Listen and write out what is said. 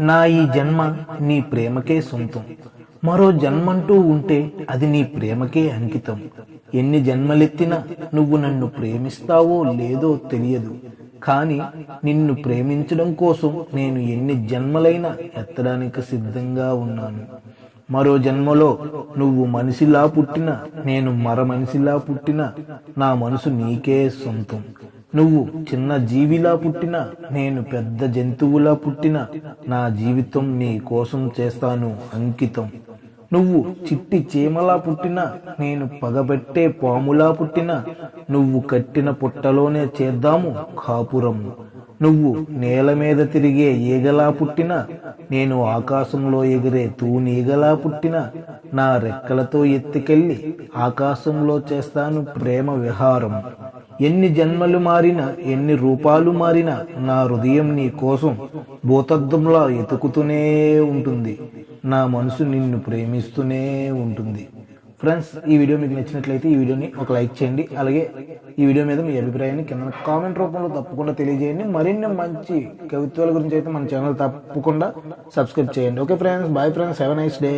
నా ఈ జన్మ నీ ప్రేమకే సొంతం. మరో జన్మంటూ ఉంటే అది నీ ప్రేమకే అంకితం. ఎన్ని జన్మలెత్తినా నువ్వు నన్ను ప్రేమిస్తావో లేదో తెలియదు. కానీ నిన్ను ప్రేమించడం కోసం నేను ఎన్ని జన్మలైనా ఎత్తడానికి సిద్ధంగా ఉన్నాను. మరో జన్మలో నువ్వు మనిషిలా పుట్టిన నేను మర మనిషిలా పుట్టిన నా మనసు నీకే సొంతం. నువ్వు చిన్న జీవిలా పుట్టిన నేను పెద్ద జంతువులా పుట్టిన నా జీవితం నీ కోసం చేస్తాను అంకితం. నువ్వు చిట్టి చీమలా పుట్టిన నేను పగబెట్టే పాములా పుట్టిన నువ్వు కట్టిన పుట్టలోనే చేద్దాము కాపురం. నువ్వు నేల మీద తిరిగే ఈగలా పుట్టిన నేను ఆకాశంలో ఎగిరే తూనీగలా పుట్టిన నా రెక్కలతో ఎత్తుకెళ్ళి ఆకాశంలో చేస్తాను ప్రేమ విహారం. ఎన్ని జన్మలు మారినా ఎన్ని రూపాలు మారినా నా హృదయం నీ కోసం భూతద్దంలా ఎతుకుతూనే ఉంటుంది. నా మనసు నిన్ను ప్రేమిస్తూనే ఉంటుంది. ఫ్రెండ్స్ ఈ వీడియో మీకు నచ్చినట్లయితే ఈ వీడియోని ఒక లైక్ చేయండి. అలాగే ఈ వీడియో మీద మీ అభిప్రాయాన్ని కింద కామెంట్ రూపంలో తప్పకుండా తెలియజేయండి. మరిన్ని మంచి కవిత్వాల గురించి అయితే మన ఛానల్ తప్పకుండా సబ్స్క్రైబ్ చేయండి. Okay friends bye friends have nice day